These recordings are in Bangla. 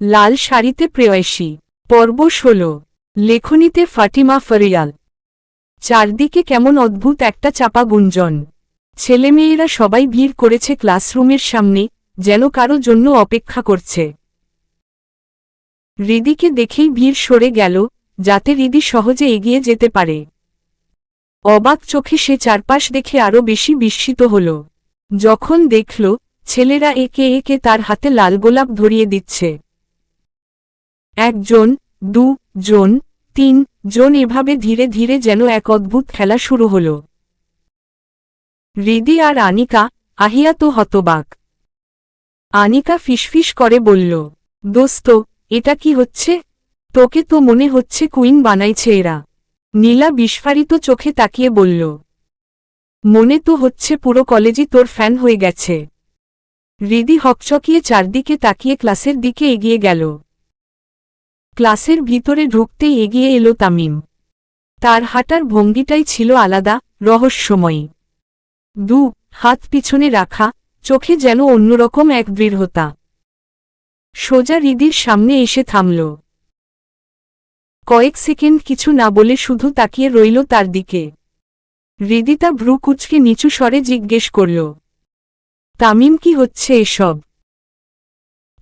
লাল শাড়িতে প্রেয়সী। পর্ব ষোলো। লেখনীতে ফাটিমা ফরিয়াল। চারদিকে কেমন অদ্ভুত একটা চাপা গুঞ্জন। ছেলেমেয়েরা সবাই ভিড় করেছে ক্লাসরুমের সামনে, যেন কারও জন্য অপেক্ষা করছে। রিদিকে দেখেই ভিড় সরে গেল, যাতে রিদি সহজে এগিয়ে যেতে পারে। অবাক চোখে সে চারপাশ দেখে আরও বেশি বিস্মিত হল। যখন দেখল, ছেলেরা একে একে তার হাতে লাল গোলাপ ধরিয়ে দিচ্ছে। একজন, দু, জন, তিন, জন এভাবে ধীরে ধীরে যেন এক অদ্ভুত খেলা শুরু হল। রিদি আর আনিকা, আহিয়া তো হতবাক। আনিকা ফিসফিস করে বলল, দোস্ত, এটা কি হচ্ছে? তোকে তো মনে হচ্ছে কুইন বানাইছে এরা। নীলা বিস্ফারিত চোখে তাকিয়ে বলল, মনে তো হচ্ছে পুরো কলেজই তোর ফ্যান হয়ে গেছে। রিদি হকচকিয়ে চারদিকে তাকিয়ে ক্লাসের দিকে এগিয়ে গেল। ক্লাসের ভিতরে ঢুকতেই এগিয়ে এলো তামিম। তার হাঁটার ভঙ্গিটাই ছিল আলাদা, রহস্যময়ী। দু, হাত পিছনে রাখা, চোখে যেন অন্যরকম এক দৃঢ়তা। সোজা রিদির সামনে এসে থামল। কয়েক সেকেন্ড কিছু না বলে শুধু তাকিয়ে রইল তার দিকে। হৃদিতা ভ্রু কুচকে নিচু স্বরে জিজ্ঞেস করল, তামিম কি হচ্ছে এসব?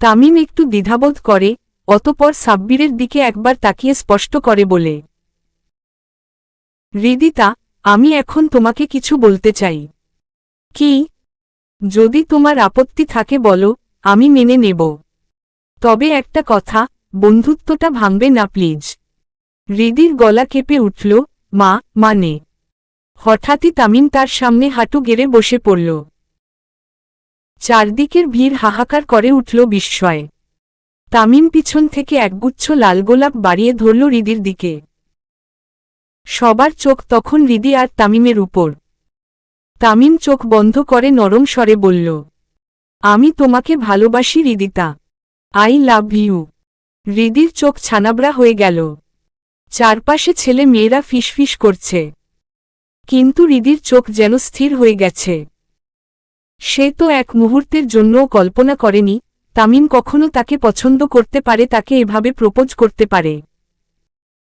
তামিম একটু দ্বিধাবোধ করে অতপর সাব্বিরের দিকে একবার তাকিয়ে স্পষ্ট করে বলে, রিদিতা, আমি এখন তোমাকে কিছু বলতে চাই। কি? যদি তোমার আপত্তি থাকে বলো, আমি মেনে নেব। তবে একটা কথা, বন্ধুত্বটা ভাঙবে না প্লিজ রিদির গলা কেঁপে উঠল, মা মানে হঠাৎই তামিম তার সামনে হাঁটু গেড়ে বসে পড়ল। চারদিকের ভিড় হাহাকার করে উঠল বিস্ময়ে। তামিম পিছন থেকে একগুচ্ছ লাল গোলাপ বাড়িয়ে ধরল রিদির দিকে। সবার চোখ তখন রিদি আর তামিমের উপর। তামিম চোখ বন্ধ করে নরম স্বরে বলল, আমি তোমাকে ভালোবাসি রিদিতা। I love you. রিদির চোখ ছানাবড়া হয়ে গেল। চারপাশে ছেলে মেয়েরা ফিসফিস করছে। কিন্তু রিদির চোখ যেন স্থির হয়ে গেছে। সে তো এক মুহূর্তের জন্যও কল্পনা করেনি তামিম কখনো তাকে পছন্দ করতে পারে, তাকে এভাবে প্রপোজ করতে পারে।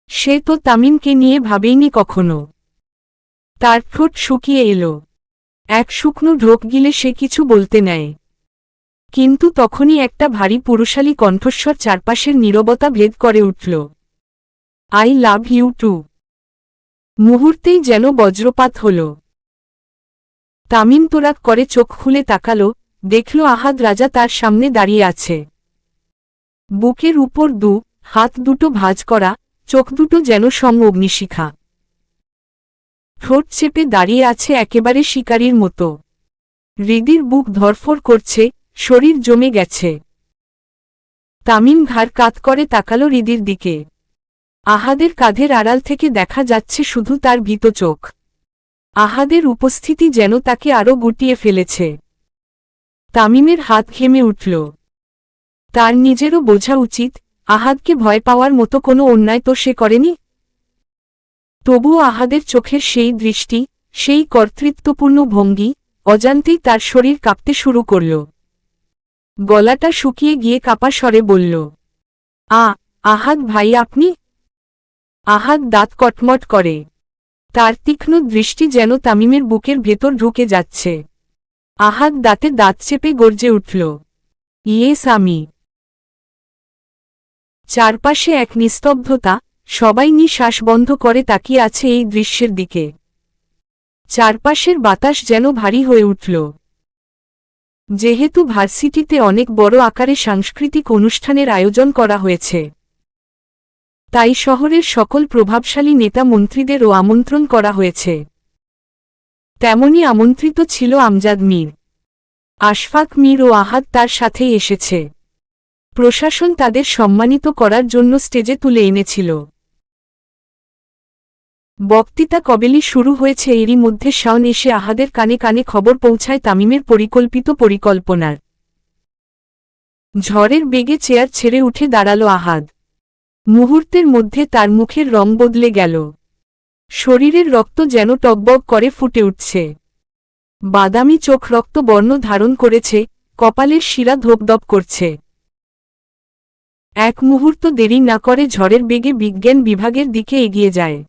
সে তো তামিমকে নিয়ে ভাবেইনি কখনো। তার ঠোঁট শুকিয়ে এলো। এক শুকনো ঢোক গিলে সে কিছু বলতে নেয়। কিন্তু তখনই একটা ভারী পুরুষালী কণ্ঠস্বর চারপাশের নীরবতা ভেদ করে উঠল। I love you too. মুহূর্তেই যেন বজ্রপাত হল। তামিম তোরাক করে চোখ খুলে তাকাল দেখল আহাদ রাজা তার সামনে দাঁড়িয়ে আছে। বুকের উপর দু, হাত দুটো ভাজ করা, চোখ দুটো যেন সম অগ্নিশিখা। ঠোঁট চেপে দাঁড়িয়ে আছে একেবারে শিকারীর মতো। হৃদির বুক ধরফর করছে, শরীর জমে গেছে। তামিম ঘাড় কাত করে তাকালো হৃদির দিকে। আহাদের কাঁধের আড়াল থেকে দেখা যাচ্ছে শুধু তার ভীত চোখ। আহাদের উপস্থিতি যেন তাকে আরও গুটিয়ে ফেলেছে। তামিমের হাত ঘেমে উঠল। তার নিজেরও বোঝা উচিত, আহাদকে ভয় পাওয়ার মতো কোনো অন্যায় তো সে করেনি? তবুও আহাদের চোখের সেই দৃষ্টি, সেই কর্তৃত্বপূর্ণ ভঙ্গি, অজান্তেই তার শরীর কাঁপতে শুরু করল। গলাটা শুকিয়ে গিয়ে কাপা স্বরে বলল, আ, আহাদ ভাই আপনি? আহাদ দাঁত কটমট করে। তার তীক্ষ্ণ দৃষ্টি যেন তামিমের বুকের ভেতর ঢুকে যাচ্ছে। আহাদ দাঁতে দাঁত চেপে গর্জে উঠল। ইয়েস আমি চারপাশে এক নিস্তব্ধতা, সবাই নিঃশ্বাস বন্ধ করে তাকিয়ে আছে এই দৃশ্যের দিকে। চারপাশের বাতাস যেন ভারী হয়ে উঠল। যেহেতু ভার্সিটিতে অনেক বড় আকারে সাংস্কৃতিক অনুষ্ঠানের আয়োজন করা হয়েছে। তাই শহরের সকল প্রভাবশালী নেতা মন্ত্রীদেরও আমন্ত্রণ করা হয়েছে। তেমনি আমন্ত্রিত ছিল আমজাদ মীর। আশফাক মীর ও আহাদ তার সাথেই এসেছে। প্রশাসন তাদের সম্মানিত করার জন্য স্টেজে তুলে এনেছিল। বক্তৃতা কবেলি শুরু হয়েছে এরই মধ্যে শাওন এসে আহাদের কানে কানে খবর পৌঁছায় তামিমের পরিকল্পিত পরিকল্পনার। ঝড়ের বেগে চেয়ার ছেড়ে উঠে দাঁড়াল আহাদ। মুহূর্তের মধ্যে তার মুখের রং বদলে গেল। শরীরের রক্ত যেন টকবক করে ফুটে উঠছে। বাদামি চোখ রক্ত বর্ণ ধারণ করেছে, কপালের শিরা ধোপদপ করছে। এক মুহূর্ত দেরি না করে ঝড়ের বেগে বিজ্ঞান বিভাগের দিকে এগিয়ে যায়।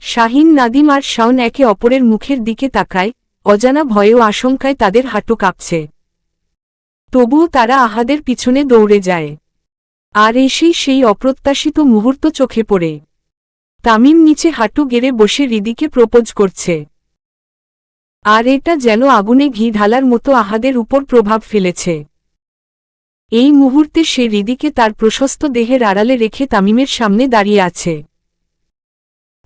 শাহিন, নাদিম আর শাওন একে অপরের মুখের দিকে তাকায়, অজানা ভয় ও আশঙ্কায় তাদের হাঁটু কাঁপছে। তবুও তারা আহাদের পিছনে দৌড়ে যায়। আর এসেই সেই অপ্রত্যাশিত মুহূর্ত চোখে পড়ে। তামিম নিচে হাঁটু গেড়ে বসে রিদিকে প্রপোজ করছে। আর এটা যেন আগুনে ঘি ঢালার মতো আহাদের উপর প্রভাব ফেলেছে। এই মুহূর্তে সে রিদিকে তার প্রশস্ত দেহের আড়ালে রেখে তামিমের সামনে দাঁড়িয়ে আছে।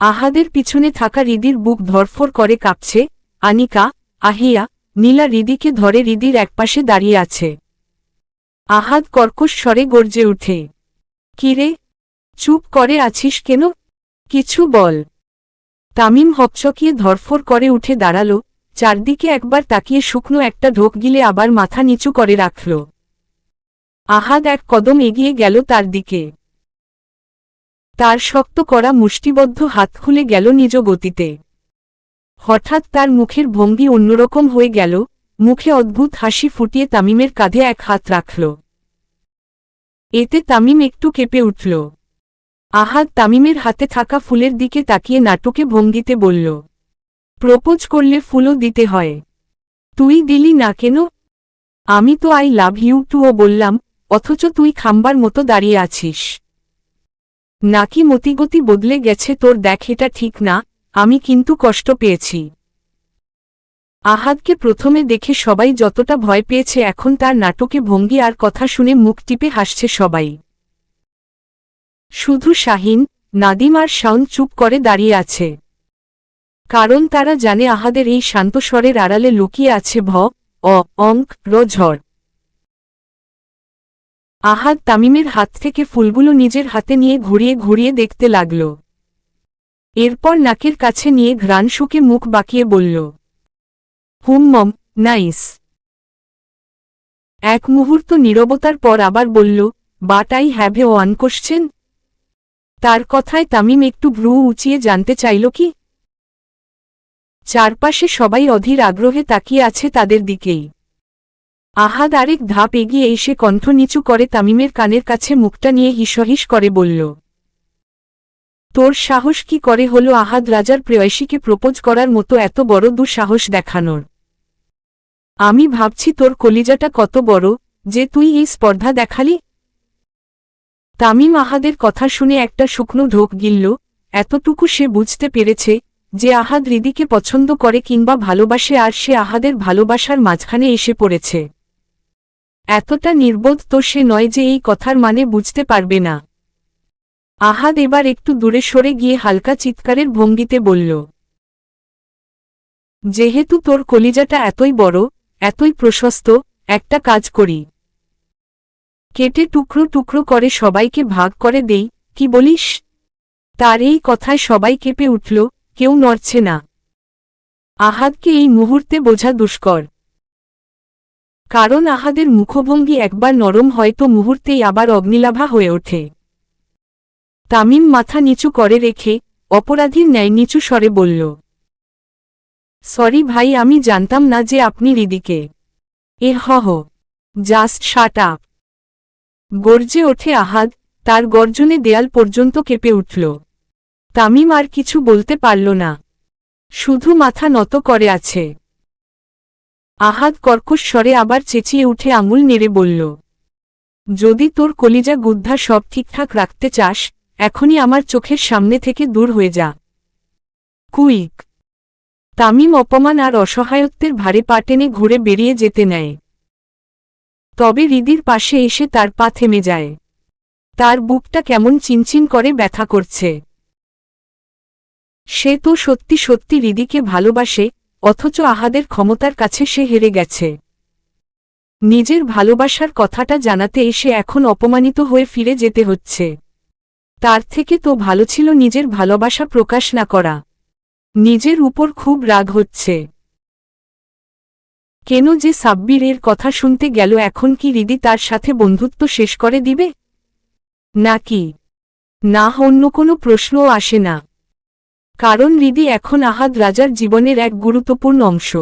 আহাদের পিছনে থাকা রিদির বুক ধরফর করে কাঁপছে, আনিকা, আহিয়া, নীলা রিদিকে ধরে রিদির একপাশে দাঁড়িয়ে আছে। আহাদ কর্কশ স্বরে গর্জে উঠে কিরে চুপ করে আছিস কেন? কিছু বল। তামিম হকচকিয়ে ধরফর করে উঠে দাঁড়াল, চারদিকে একবার তাকিয়ে শুকনো একটা ঢোক গিলে আবার মাথা নিচু করে রাখল। আহাদ এক কদম এগিয়ে গেল তার দিকে। তার শক্ত করা মুষ্টিবদ্ধ হাত খুলে গেল নিজ গতিতে। হঠাৎ তার মুখের ভঙ্গি অন্যরকম হয়ে গেল, মুখে অদ্ভুত হাসি ফুটিয়ে তামিমের কাঁধে এক হাত রাখল। এতে তামিম একটু কেঁপে উঠল। আহাদ তামিমের হাতে থাকা ফুলের দিকে তাকিয়ে নাটকে ভঙ্গিতে বলল, প্রপোজ করলে ফুলও দিতে হয়। তুই দিলি না কেন? আমি তো আই লাভ ইউ টুও বললাম, অথচ তুই খাম্বার মতো দাঁড়িয়ে আছিস। নাকি মতিগতি বদলে গেছে তোর দেখ এটা ঠিক না, আমি কিন্তু কষ্ট পেয়েছি। আহাদকে প্রথমে দেখে সবাই যতটা ভয় পেয়েছে এখন তার নাটকে ভঙ্গি আর কথা শুনে মুখ টিপে হাসছে সবাই। শুধু শাহিন, নাদিম আর শাউন চুপ করে দাঁড়িয়ে আছে। কারণ তারা জানে আহাদের এই শান্তস্বরের আড়ালে লুকিয়ে আছে ভ, অ, অঙ্ক, র, ঝড়। আহাদ তামিমের হাত থেকে ফুলগুলো নিজের হাতে নিয়ে ঘুরিয়ে ঘুরিয়ে দেখতে লাগল। এরপর নাকের কাছে নিয়ে ঘ্রাণ শুকে মুখ বাঁকিয়ে বলল, হুম, মম, নাইস। এক মুহূর্ত নীরবতার পর আবার বলল, বাটাই হ্যাভে ওয়ান কোশ্চেন। তার কথায় তামিম একটু ভ্রু উঁচিয়ে জানতে চাইল কি? চারপাশে সবাই অধীর আগ্রহে তাকিয়ে আছে তাদের দিকেই। আহাদ আরেক ধাপ এগিয়ে এসে কণ্ঠ নিচু করে তামিমের কানের কাছে মুখটা নিয়ে হিসহিস করে বলল, তোর সাহস কি করে হলো আহাদ রাজার প্রেয়সীকে প্রপোজ করার মতো এত বড় দুঃসাহস দেখানোর? আমি ভাবছি তোর কলিজাটা কত বড় যে তুই এই স্পর্ধা দেখালি? তামিম আহাদের কথা শুনে একটা শুকনো ঢোক গিলল, এতটুকু সে বুঝতে পেরেছে যে আহাদ রিদিকে পছন্দ করে কিংবা ভালোবাসে আর সে আহাদের ভালোবাসার মাঝখানে এসে পড়েছে। এতটা নির্বোধ তো সে নয় যে এই কথার মানে বুঝতে পারবে না। আহাদ এবার একটু দূরে সরে গিয়ে হালকা চিৎকারের ভঙ্গিতে বলল, যেহেতু তোর কলিজাটা এতই বড়, এতই প্রশস্ত, একটা কাজ করি। কেটে টুকরো টুকরো করে সবাইকে ভাগ করে দেই, কি বলিস? তার এই কথায় সবাই কেঁপে উঠল, কেউ নড়ছে না। আহাদকে এই মুহূর্তে বোঝা দুষ্কর। কারণ আহাদের মুখভঙ্গি একবার নরম হয়তো মুহূর্তেই আবার অগ্নিলাভা হয়ে ওঠে। তামিম মাথা নিচু করে রেখে, অপরাধীর ন্যায় নিচু স্বরে বলল, সরি ভাই, আমি জানতাম না যে আপনি রিদিকে এ হহ জাস্ট শাট আপ। গর্জে ওঠে আহাদ, তার গর্জনে দেয়াল পর্যন্ত কেঁপে উঠল। তামিম আর কিছু বলতে পারল না। শুধু মাথা নত করে আছে। আহাদ কর্কশ স্বরে আবার চেঁচিয়ে উঠে আঙুল নেড়ে বলল, যদি তোর কলিজা গুদ্ধা সব ঠিকঠাক রাখতে চাস, এখনই আমার চোখের সামনে থেকে দূর হয়ে যা। কুইক। তামিম অপমান আর অসহায়ত্বের ভারে পা টেনে ঘুরে বেরিয়ে যেতে নেয়। তবে রিদির পাশে এসে তার পা থেমে যায়। তার বুকটা কেমন চিনচিন করে ব্যথা করছে। সে তো সত্যি সত্যি রিদিকে ভালোবাসে, অথচ আহাদের ক্ষমতার কাছে সে হেরে গেছে। নিজের ভালোবাসার কথাটা জানাতে এসে এখন অপমানিত হয়ে ফিরে যেতে হচ্ছে। তার থেকে তো ভালো ছিল নিজের ভালোবাসা প্রকাশ না করা। নিজের উপর খুব রাগ হচ্ছে। কেন যে সাব্বিরের কথা শুনতে গেল এখন কি রিদি তার সাথে বন্ধুত্ব শেষ করে দিবে? নাকি? না, অন্য কোনো প্রশ্নও আসে না। কারণ রিদি এখন আহাদ রাজার জীবনের এক গুরুত্বপূর্ণ অংশ।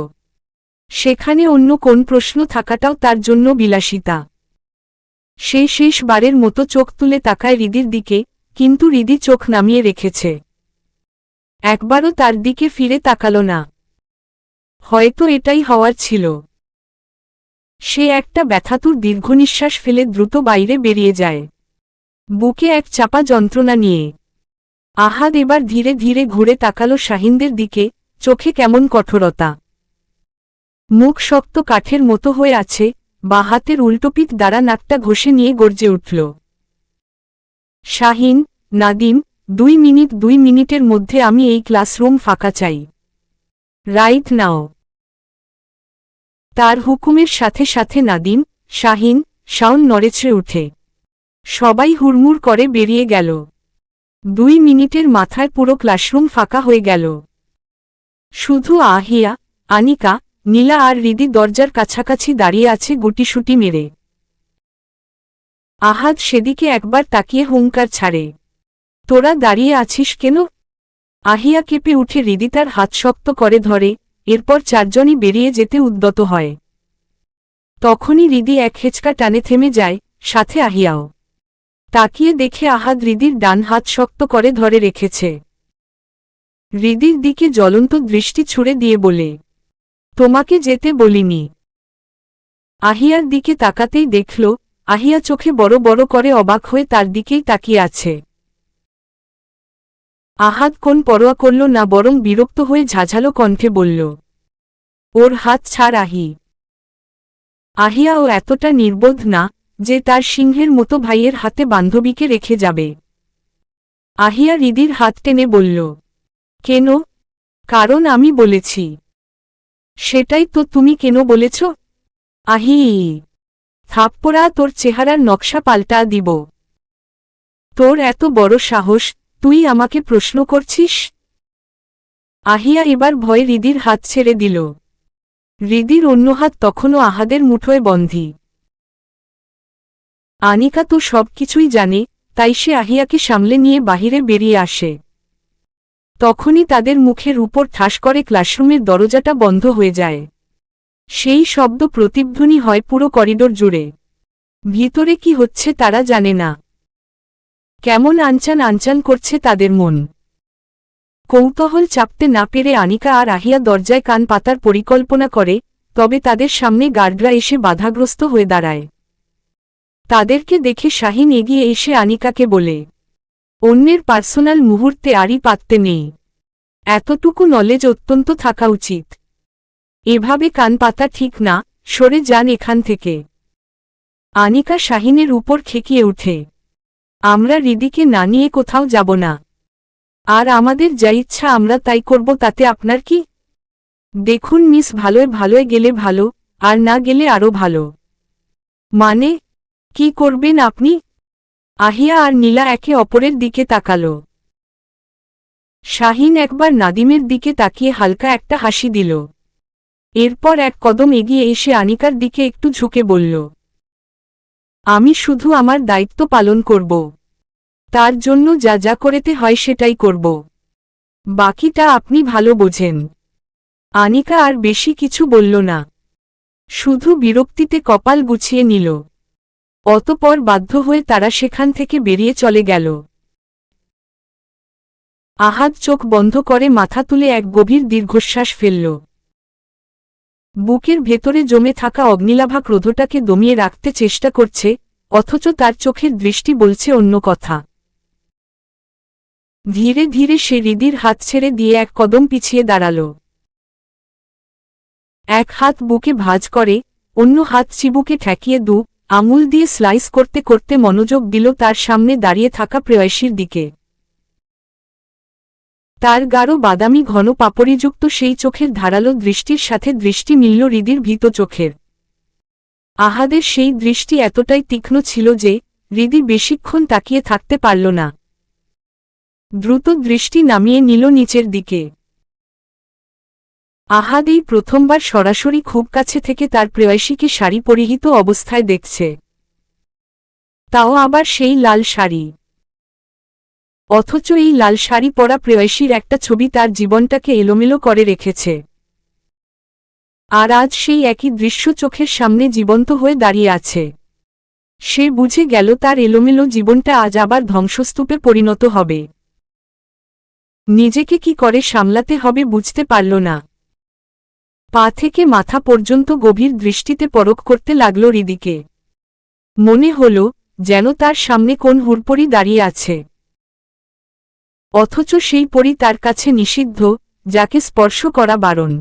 সেখানে অন্য কোন প্রশ্ন থাকাটাও তার জন্য বিলাসিতা। সে শেষবারের মতো চোখ তুলে তাকায় রিদির দিকে, কিন্তু রিদি চোখ নামিয়ে রেখেছে। একবারও তার দিকে ফিরে তাকাল না। হয়তো এটাই হওয়ার ছিল। সে একটা ব্যথাতুর দীর্ঘনিশ্বাস ফেলে দ্রুত বাইরে বেরিয়ে যায়। বুকে এক চাপা যন্ত্রণা নিয়ে। আহাদ এবার ধীরে ধীরে ঘুরে তাকালো শাহিনদের দিকে, চোখে কেমন কঠোরতা। মুখ শক্ত কাঠের মতো হয়ে আছে, বা হাতের উল্টোপিঠ দ্বারা নাকটা ঘষে নিয়ে গর্জে উঠল। শাহিন, নাদিম, দুই মিনিট দুই মিনিটের মধ্যে আমি এই ক্লাসরুম ফাঁকা চাই। Right now. তার হুকুমের সাথে সাথে নাদিম, শাহিন, শাওন নড়েছড়ে উঠে। সবাই হুড়মুড় করে বেরিয়ে গেল। দুই মিনিটের মাথায় পুরো ক্লাসরুম ফাঁকা হয়ে গেল। শুধু আহিয়া, আনিকা, নীলা আর রিদি দরজার কাছাকাছি দাঁড়িয়ে আছে গুটিসুটি মেরে। আহাদ সেদিকে একবার তাকিয়ে হুঙ্কার ছাড়ে। তোরা দাঁড়িয়ে আছিস কেন? আহিয়া কেঁপে উঠে রিদি তার হাত শক্ত করে ধরে। এরপর চারজনই বেরিয়ে যেতে উদ্যত হয়। তখনই রিদি এক হেঁচকা টানে থেমে যায়, সাথে আহিয়াও। তাকিয়ে দেখে আহাদ রিদির ডান হাত শক্ত করে ধরে রেখেছে। রিদির দিকে জ্বলন্ত দৃষ্টি ছুড়ে দিয়ে বলে, তোমাকে যেতে বলিনি। আহিয়ার দিকে তাকাতেই দেখল, আহিয়া চোখে বড় বড় করে অবাক হয়ে তার দিকেই তাকিয়ে আছে। আহাদ কোন পরোয়া করল না বরং বিরক্ত হয়ে ঝাঝালো কণ্ঠে বলল, ওর হাত ছাড় আহি। আহিয়া ও এতটা নির্বোধ না যে তার সিংহের মতো ভাইয়ের হাতে বান্ধবীকে রেখে যাবে। আহিয়া রিদির হাত টেনে বলল, কেন? কারণ আমি বলেছি। সেটাই তো তুমি কেন বলেছ? আহি। থাপ্পড়া তোর চেহারার নকশা পাল্টা দিব। তোর এত বড় সাহস তুই আমাকে প্রশ্ন করছিস? আহিয়া এবার ভয়ে রিদির হাত ছেড়ে দিল। রিদির অন্য হাত তখনও আহাদের মুঠোয় বন্ধি। আনিকা তো সব কিছুই জানে, তাই সে আহিয়াকে সামলে নিয়ে বাহিরে বেরিয়ে আসে। তখনই তাদের মুখের উপর ঠাস করে ক্লাসরুমের দরজাটা বন্ধ হয়ে যায়। সেই শব্দ প্রতিধ্বনি হয় পুরো করিডোর জুড়ে। ভিতরে কি হচ্ছে তারা জানে না। কেমন আনচান আনচান করছে তাদের মন। কৌতূহল চাপতে না পেরে আনিকা আর আহিয়া দরজায় কান পাতার পরিকল্পনা করে, তবে তাদের সামনে গার্ডরা এসে বাধাগ্রস্ত হয়ে দাঁড়ায়। তাদেরকে দেখে শাহিন এগিয়ে এসে আনিকাকে বলে, অন্যের পার্সোনাল মুহূর্তে আরই পাততে নেই। এতটুকু নলেজ অত্যন্ত থাকা উচিত। এভাবে কান পাতা ঠিক না, সরে যান এখান থেকে। আনিকা শাহিনের উপর খেকিয়ে উঠে। আমরা রিদিকে না নিয়ে কোথাও যাব না। আর আমাদের যা ইচ্ছা আমরা তাই করব, তাতে আপনার কি? দেখুন মিস, ভালোয় ভালোয় গেলে ভালো, আর না গেলে আরও ভালো। মানে কি করবেন আপনি? আহিয়া আর নীলা একে অপরের দিকে তাকাল। শাহিন একবার নাদিমের দিকে তাকিয়ে হালকা একটা হাসি দিল। এরপর এক কদম এগিয়ে এসে আনিকার দিকে একটু ঝুঁকে বলল আমি শুধু আমার দায়িত্ব পালন করব। তার জন্য যা যা করেতে হয় সেটাই করব। বাকিটা আপনি ভালো বোঝেন। আনিকা আর বেশি কিছু বলল না। শুধু বিরক্তিতে কপাল গুছিয়ে নিল। অতপর বাধ্য হয়ে তারা সেখান থেকে বেরিয়ে চলে গেল। আহাদ চোখ বন্ধ করে মাথা তুলে এক গভীর দীর্ঘশ্বাস ফেলল। বুকের ভেতরে জমে থাকা অগ্নিলাভা ক্রোধটাকে দমিয়ে রাখতে চেষ্টা করছে, অথচ তার চোখের দৃষ্টি বলছে অন্য কথা। ধীরে ধীরে সে রিদির হাত ছেড়ে দিয়ে এক কদম পিছিয়ে দাঁড়াল। এক হাত বুকে ভাজ করে, অন্য হাত চিবুকে ঠেকিয়ে দু, আঙুল দিয়ে স্লাইস করতে করতে মনোযোগ দিল তার সামনে দাঁড়িয়ে থাকা প্রেয়সীর দিকে। তার গাঢ় বাদামি ঘন পাপড়িযুক্ত সেই চোখের ধারালো দৃষ্টির সাথে দৃষ্টি মিলল হৃদির ভীত চোখের। আহাদের সেই দৃষ্টি এতটাই তীক্ষ্ণ ছিল যে, হৃদি বেশিক্ষণ তাকিয়ে থাকতে পারল না। দ্রুত দৃষ্টি নামিয়ে নিল নিচের দিকে। আহাদ এই প্রথমবার সরাসরি খুব কাছে থেকে তার প্রেয়সীকে শাড়ি পরিহিত অবস্থায় দেখছে। তাও আবার সেই লাল শাড়ি। অথচ এই লাল শাড়ি পরা প্রেয়সীর একটা ছবি তার জীবনটাকে এলোমেলো করে রেখেছে। আর আজ সেই একই দৃশ্য চোখের সামনে জীবন্ত হয়ে দাঁড়িয়ে আছে। সে বুঝে গেল তার এলোমেলো জীবনটা আজ আবার ধ্বংসস্তূপে পরিণত হবে। নিজেকে কি করে সামলাতে হবে বুঝতে পারল না। পা থেকে মাথা পর্যন্ত গভীর দৃষ্টিতে পরক করতে লাগল হৃদিকে। মনে হল, যেন তার সামনে কোন হুরপরি দাঁড়িয়ে আছে। অথচ সেই পরি তার কাছে নিষিদ্ধ, যাকে স্পর্শ করা বারণ।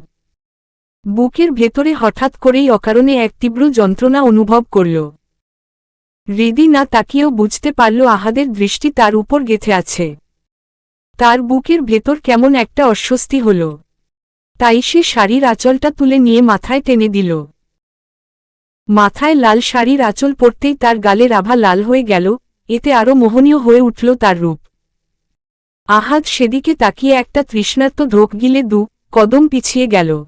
বুকের ভেতরে হঠাৎ করেই অকারণে এক তীব্র যন্ত্রণা অনুভব করল। হৃদি না তাকিয়েও বুঝতে পারল আহাদের দৃষ্টি তার উপর গেথে আছে। তার বুকের ভেতর কেমন একটা অস্বস্তি হল। তাই সে শাড়ির আঁচলটা তুলে নিয়ে মাথায় টেনে দিল। মাথায় লাল শাড়ির আঁচল পড়তেই তার গালের আভা লাল হয়ে গেল, এতে আরও মোহনীয় হয়ে উঠল তার রূপ। আহাদ সেদিকে তাকিয়ে একটা তৃষ্ণার্ত ধোক গিলে দু কদম পিছিয়ে গেল।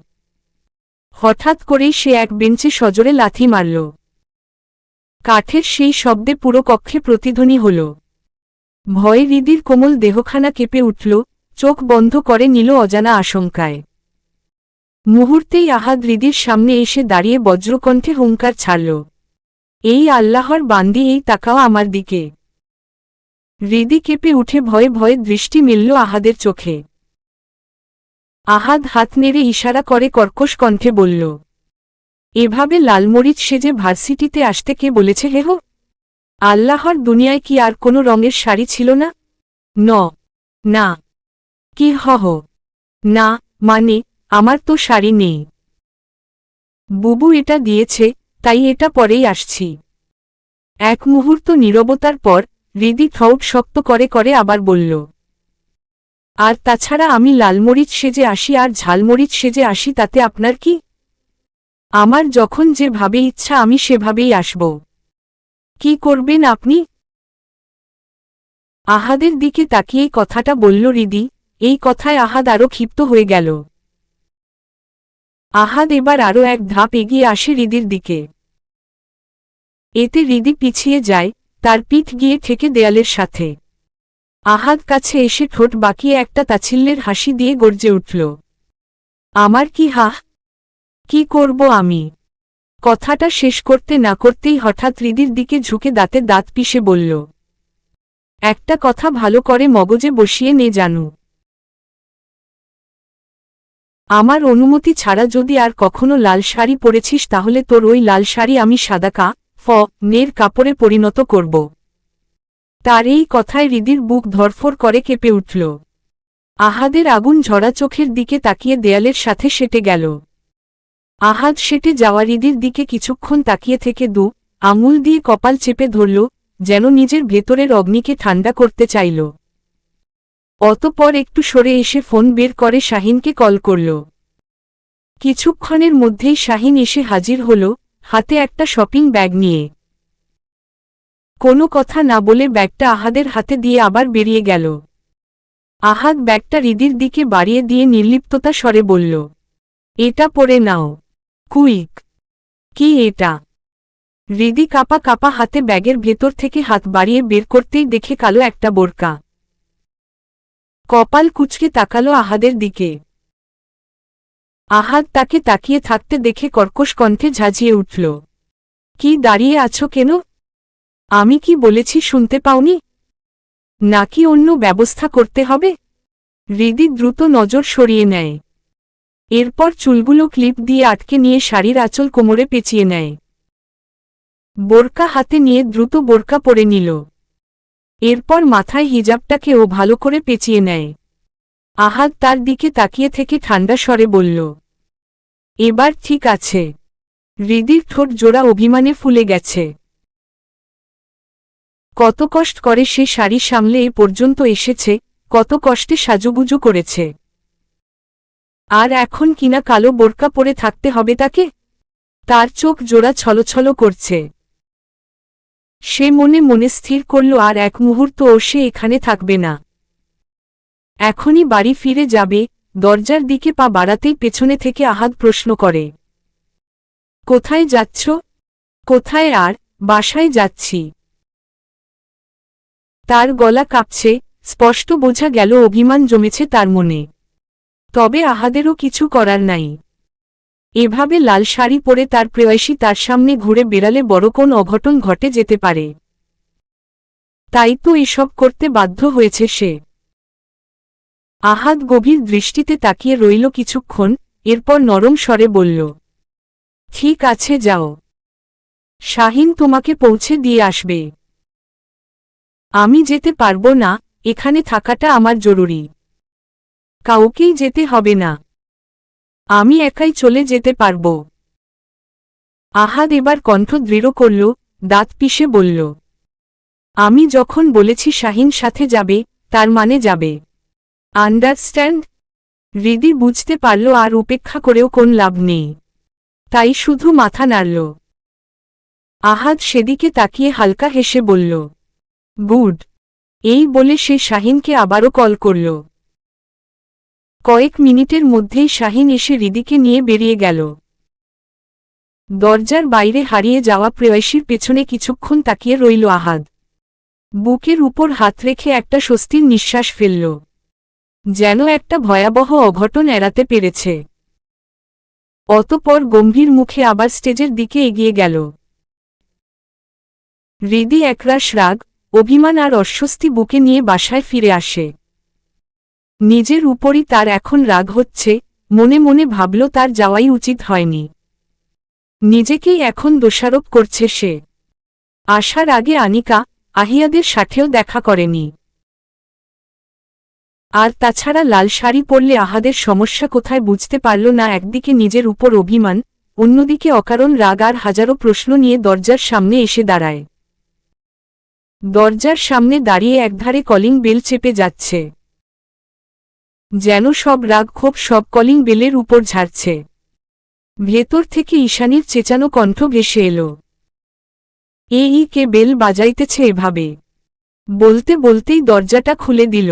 হঠাৎ করেই সে এক বেঞ্চে সজোরে লাথি মারল। কাঠের সেই শব্দে পুরো কক্ষে প্রতিধ্বনি হল। ভয়ে হৃদির কোমল দেহখানা কেঁপে উঠল, চোখ বন্ধ করে নিল অজানা আশঙ্কায়। মুহূর্তেই আহাদ হৃদির সামনে এসে দাঁড়িয়ে বজ্রকণ্ঠে হুঙ্কার ছাড়ল। এই আল্লাহর বান্দি এই তাকাও আমার দিকে। হৃদি কেঁপে উঠে ভয়ে ভয়ে দৃষ্টি মিলল আহাদের চোখে। আহাদ হাত নেড়ে ইশারা করে কর্কশ কণ্ঠে বলল, এভাবে লালমরিচ সেজে ভার্সিটিতে আসতে কে বলেছে হেহ? আল্লাহর দুনিয়ায় কি আর কোনো রঙের শাড়ি ছিল না? ন, না, কি হহ না মানে আমার তো শাড়ি নেই। বুবু এটা দিয়েছে, তাই এটা পরেই আসছি। এক মুহূর্ত নীরবতার পর হৃদি ঠৌট শক্ত করে করে আবার বলল, আর তাছাড়া আমি লালমরিচ সেজে আসি আর ঝালমরিচ সেজে আসি, তাতে আপনার কি? আমার যখন যেভাবে ইচ্ছা আমি সেভাবেই আসব। কি করবেন আপনি? আহাদের দিকে তাকিয়েই কথাটা বলল রিদি, এই কথায় আহাদ আরও ক্ষিপ্ত হয়ে গেল। আহাদ এবার আরও এক ধাপ এগিয়ে আসে রিদির দিকে। এতে রিদি পিছিয়ে যায় তার পিঠ গিয়ে ঠেকে দেয়ালের সাথে। আহাদ কাছে এসে ঠোঁট বাকিয়ে একটা তাছিল্যের হাসি দিয়ে গর্জে উঠল। আমার কি হাহ? কি করব আমি? কথাটা শেষ করতে না করতেই হঠাৎ হৃদির দিকে ঝুঁকে দাঁতে দাঁত পিষে বলল, একটা কথা ভালো করে মগজে বসিয়ে নে জানু। আমার অনুমতি ছাড়া যদি আর কখনো লাল শাড়ি পরেছিস তাহলে তোর ওই লাল শাড়ি আমি সাদাকা ফ নের কাপড়ে পরিণত করব। তার এই কথায় হৃদির বুক ধরফর করে কেঁপে উঠল। আহাদের আগুন ঝরা চোখের দিকে তাকিয়ে দেয়ালের সাথে সেটে গেল। আহাদ সেটে যাওয়া হৃদির দিকে কিছুক্ষণ তাকিয়ে থেকে দু, আঙুল দিয়ে কপাল চেপে ধরল, যেন নিজের ভেতরের অগ্নিকে ঠান্ডা করতে চাইল। অতপর একটু সরে এসে ফোন বের করে শাহিনকে কল করল। কিছুক্ষণের মধ্যেই শাহিন এসে হাজির হল হাতে একটা শপিং ব্যাগ নিয়ে। কোনো কথা না বলে ব্যাগটা আহাদের হাতে দিয়ে আবার বেরিয়ে গেল। আহাদ ব্যাগটা রিদির দিকে বাড়িয়ে দিয়ে নির্লিপ্ততা স্বরে বলল, এটা পরে নাও। কুইক। কি এটা? হৃদি কাপা কাপা হাতে ব্যাগের ভেতর থেকে হাত বাড়িয়ে বের করতেই দেখে কালো একটা বোরকা। কপাল কুচকে তাকালো আহাদের দিকে। আহাদ তাকে তাকিয়ে থাকতে দেখে কর্কশ কণ্ঠে ঝাঁঝিয়ে উঠল। কি দাঁড়িয়ে আছো কেন? আমি কি বলেছি শুনতে পাওনি? নাকি অন্য ব্যবস্থা করতে হবে? হৃদি দ্রুত নজর সরিয়ে নেয়। এরপর চুলগুলো ক্লিপ দিয়ে আটকে নিয়ে শাড়ির আঁচল কোমরে পেঁচিয়ে নেয়। বোরকা হাতে নিয়ে দ্রুত বোরকা পরে নিল। এরপর মাথায় হিজাবটাকেও ভালো করে পেঁচিয়ে নেয়। আহাদ তার দিকে তাকিয়ে থেকে ঠান্ডা স্বরে বলল, এবার ঠিক আছে। হৃদির ঠোঁট জোড়া অভিমানে ফুলে গেছে। কত কষ্ট করে সে শাড়ি সামলে এ পর্যন্ত এসেছে, কত কষ্টে সাজুগুজু করেছে। আর এখন কিনা কালো বোরকা পরে থাকতে হবে তাকে? তার চোখ জোড়া ছলছল করছে। সে মনে মনে স্থির করল, আর এক মুহূর্ত ও সে এখানে থাকবে না। এখনই বাড়ি ফিরে যাবে, দরজার দিকে পা বাড়াতেই পেছনে থেকে আহাদ প্রশ্ন করে। কোথায় যাচ্ছ? কোথায় আর? বাসায় যাচ্ছি। তার গলা কাঁপছে, স্পষ্ট বোঝা গেল অভিমান জমেছে তার মনে। তবে আহাদেরও কিছু করার নাই। এভাবে লাল শাড়ি পরে তার প্রেয়সী তার সামনে ঘুরে বেড়ালে বড় কোন অঘটন ঘটে যেতে পারে। তাই তো এসব করতে বাধ্য হয়েছে সে। আহাদ গভীর দৃষ্টিতে তাকিয়ে রইল কিছুক্ষণ, এরপর নরম স্বরে বলল, ঠিক আছে, যাও। শাহিন তোমাকে পৌঁছে দিয়ে আসবে। আমি যেতে পারব না, এখানে থাকাটা আমার জরুরি। কাউকেই যেতে হবে না। আমি একাই চলে যেতে পারব আহাদ এবার কণ্ঠ দৃঢ় করল, দাঁত পিষে বলল, আমি যখন বলেছি শাহিন সাথে যাবে, তার মানে যাবে। আন্ডারস্ট্যান্ড রিদি বুঝতে পারল আর উপেক্ষা করেও কোন লাভ নেই। তাই শুধু মাথা নাড়ল। আহাদ সেদিকে তাকিয়ে হালকা হেসে বলল, গুড। এই বলে সে শাহিনকে আবারও কল করল। কয়েক মিনিটের মধ্যেই শাহিন এসে রিদিকে নিয়ে বেরিয়ে গেল। দরজার বাইরে হারিয়ে যাওয়া প্রেয়সীর পেছনে কিছুক্ষণ তাকিয়ে রইল আহাদ। বুকের উপর হাত রেখে একটা স্বস্তির নিঃশ্বাস ফেলল। যেন একটা ভয়াবহ অঘটন এড়াতে পেরেছে। অতপর গম্ভীর মুখে আবার স্টেজের দিকে এগিয়ে গেল। হৃদি একরাশ রাগ, অভিমান আর অস্বস্তি বুকে নিয়ে বাসায় ফিরে আসে। নিজের উপরই তার এখন রাগ হচ্ছে, মনে মনে ভাবল তার যাওয়াই উচিত হয়নি। নিজেকেই এখন দোষারোপ করছে সে। আসার আগে আনিকা আহিয়াদের সাথেও দেখা করেনি। আর তাছাড়া লাল শাড়ি পরলে আহাদের সমস্যা কোথায় বুঝতে পারল না, একদিকে নিজের উপর অভিমান, অন্যদিকে অকারণ রাগ আর হাজারো প্রশ্ন নিয়ে দরজার সামনে এসে দাঁড়ায়। দরজার সামনে দাঁড়িয়ে একধারে কলিং বেল চেপে যাচ্ছে। যেন সব রাগ ক্ষোভ সব কলিং বেলের উপর ঝাড়ছে। ভেতর থেকে ঈশানীর চেঁচানো কণ্ঠ ভেসে এলো। এই কে বেল বাজাইতেছে এভাবে। বলতে বলতেই দরজাটা খুলে দিল।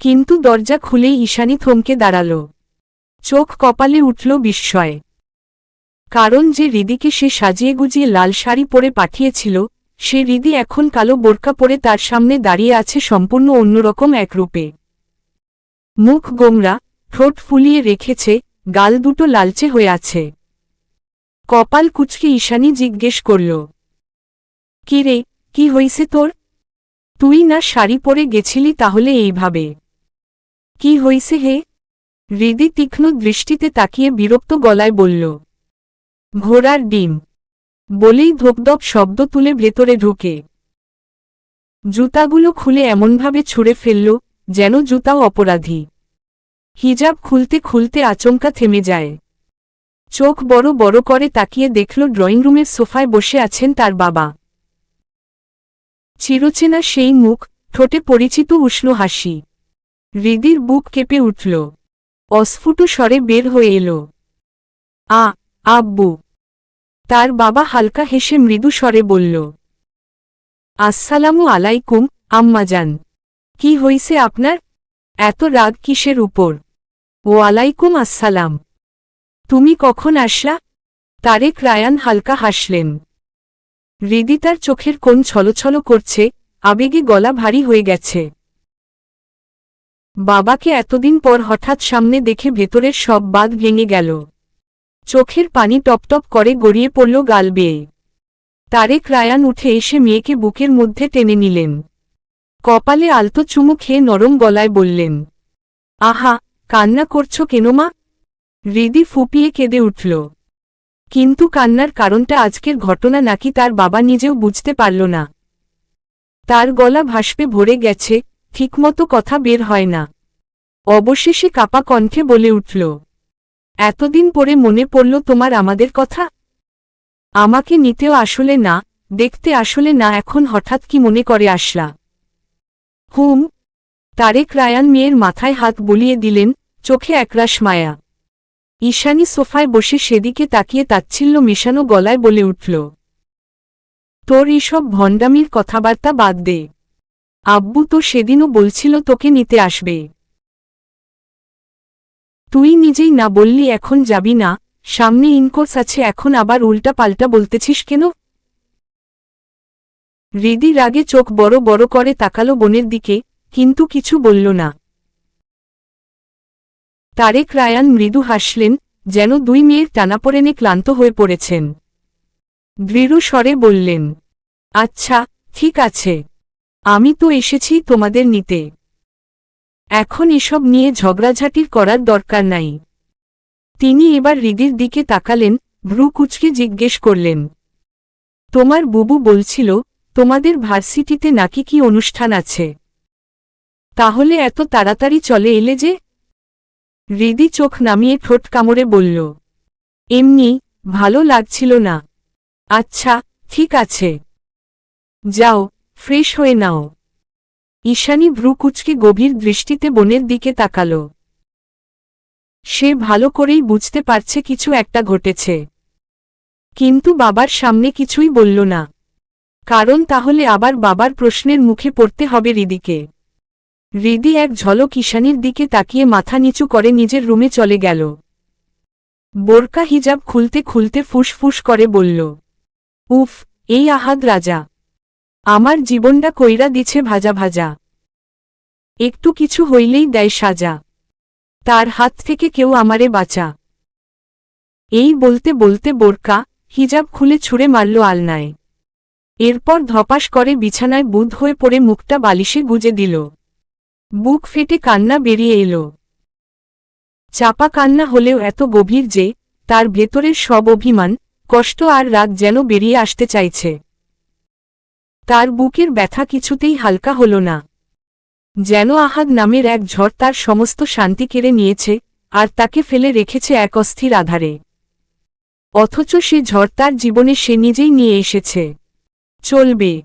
কিন্তু দরজা খুলেই ঈশানী থমকে দাঁড়াল। চোখ কপালে উঠল বিস্ময়। কারণ যে রিদিকে সে সাজিয়ে গুজিয়ে লাল শাড়ি পরে পাঠিয়েছিল, সে রিদি এখন কালো বোরকা পরে তার সামনে দাঁড়িয়ে আছে সম্পূর্ণ অন্যরকম এক রূপে মুখ গোমরা, ঠোঁট ফুলিয়ে রেখেছে, গাল দুটো লালচে হয়ে আছে। কপাল কুচকে ঈশানী জিজ্ঞেস করল, কি রে, কি হইছে তোর? তুই না শাড়ি পরে গেছিলি তাহলে এইভাবে? কি হইছে হে? হৃদি তীক্ষ্ণ দৃষ্টিতে তাকিয়ে বিরক্ত গলায় বলল, ঘোড়ার ডিম। বলেই ধোপদপ শব্দ তুলে ভেতরে ঢুকে। জুতাগুলো খুলে এমনভাবে ছুঁড়ে ফেলল, যেন জুতাও অপরাধী। হিজাব খুলতে খুলতে আচমকা থেমে যায়। চোখ বড় বড় করে তাকিয়ে দেখল ড্রয়িং রুমের সোফায় বসে আছেন তার বাবা। চিরচেনা সেই মুখ, ঠোঁটে পরিচিত উষ্ণ হাসি। হৃদির বুক কেঁপে উঠল। অস্ফুটু স্বরে বের হয়ে এলো। আ, আব্বু। তার বাবা হালকা হেসে মৃদু স্বরে বলল। আসসালামু আলাইকুম আম্মাজান কি হইছে আপনার? এত রাগ কিসের উপর? ও আলাইকুম আসসালাম। তুমি কখন আসলা? তারেক রায়ান হালকা হাসলেন। হৃদি তার চোখের কোন ছলছল করছে, আবেগে গলা ভারী হয়ে গেছে। বাবাকে এতদিন পর হঠাৎ সামনে দেখে ভেতরের সব বাদ ভেঙে গেল। চোখের পানি টপটপ করে গড়িয়ে পড়ল গাল বেয়ে। তারেক রায়ান উঠে এসে মেয়েকে বুকের মধ্যে টেনে নিলেন। কপালে আলতো চুমু খেয়ে নরম গলায় বললেন, আহা, কান্না করছ কেন মা? হৃদি ফুপিয়ে কেঁদে উঠল। কিন্তু কান্নার কারণটা আজকের ঘটনা নাকি তার বাবা নিজেও বুঝতে পারল না। তার গলা ভাসপে ভরে গেছে ঠিকমতো কথা বের হয় না। অবশেষে কাপা কণ্ঠে বলে উঠল, এতদিন পরে মনে পড়ল তোমার আমাদের কথা? আমাকে নিতেও আসলে না, দেখতে আসলে না, এখন হঠাৎ কি মনে করে আসলা? হুম। তারেক রায়ান মেয়ের মাথায় হাত বলিয়ে দিলেন, চোখে একরাশ মায়া। ঈশানী সোফায় বসে সেদিকে তাকিয়ে তাচ্ছিল্য মেশানো গলায় বলে উঠল, তোর এসব ভণ্ডামির কথাবার্তা বাদ দে। আব্বু তো সেদিনও বলছিল তোকে নিতে আসবে। তুই নিজেই না বললি এখন যাবি না, সামনে ইনকোর্স আছে, এখন আবার উল্টা পাল্টা বলতেছিস কেন? হৃদি রাগে চোখ বড় বড় করে তাকালো বোনের দিকে, কিন্তু কিছু বলল না। তারেক রায়ান মৃদু হাসলেন, যেন দুই মেয়ের টানাপোড়েনে ক্লান্ত হয়ে পড়েছেন। দৃঢ় স্বরে বললেন আচ্ছা ঠিক আছে। আমি তো এসেছি তোমাদের নিতে। এখন এসব নিয়ে ঝগড়াঝাটির করার দরকার নাই। তিনি এবার হৃদির দিকে তাকালেন ভ্রু কুচকে জিজ্ঞেস করলেন, তোমার বুবু বলছিল, তোমাদের ভার্সিটিতে নাকি কি অনুষ্ঠান আছে? তাহলে এত তাড়াতাড়ি চলে এলে যে? হৃদি চোখ নামিয়ে ঠোঁট কামড়ে বলল, এমনি, ভালো লাগছিল না। আচ্ছা ঠিক আছে। যাও ফ্রেশ হয়ে নাও। ঈশানী ভ্রু কুচকে গভীর দৃষ্টিতে বোনের দিকে তাকাল। সে ভালো করেই বুঝতে পারছে কিছু একটা ঘটেছে। কিন্তু বাবার সামনে কিছুই বলল না। কারণ তাহলে আবার বাবার প্রশ্নের মুখে পড়তে হবে হৃদিকে হৃদি এক ঝলক ঈশানীর দিকে তাকিয়ে মাথা নিচু করে নিজের রুমে চলে গেল। বোরকা হিজাব খুলতে খুলতে ফুসফুস করে বলল, উফ, এই আহাদ রাজা। আমার জীবনটা কইরা দিছে ভাজা ভাজা। একটু কিছু হইলেই দেয় সাজা। তার হাত থেকে কেউ আমারে বাঁচা। এই বলতে বলতে বোরকা, হিজাব খুলে ছুঁড়ে মারল আলনায়। এরপর ধপাস করে বিছানায় বুধ হয়ে পড়ে মুখটা বালিশে গুজে দিল। বুক ফেটে কান্না বেরিয়ে এলো। চাপা কান্না হলেও এত গভীর যে, তার ভেতরের সব অভিমান, কষ্ট আর রাগ যেন বেরিয়ে আসতে চাইছে। তার বুকের ব্যথা কিছুতেই হালকা হল না। যেন আহাদ নামের এক ঝড় তার সমস্ত শান্তি কেড়ে নিয়েছে, আর তাকে ফেলে রেখেছে এক অস্থির আধারে। অথচ সে ঝড় তার জীবনে সে নিজেই নিয়ে এসেছে। চলবে।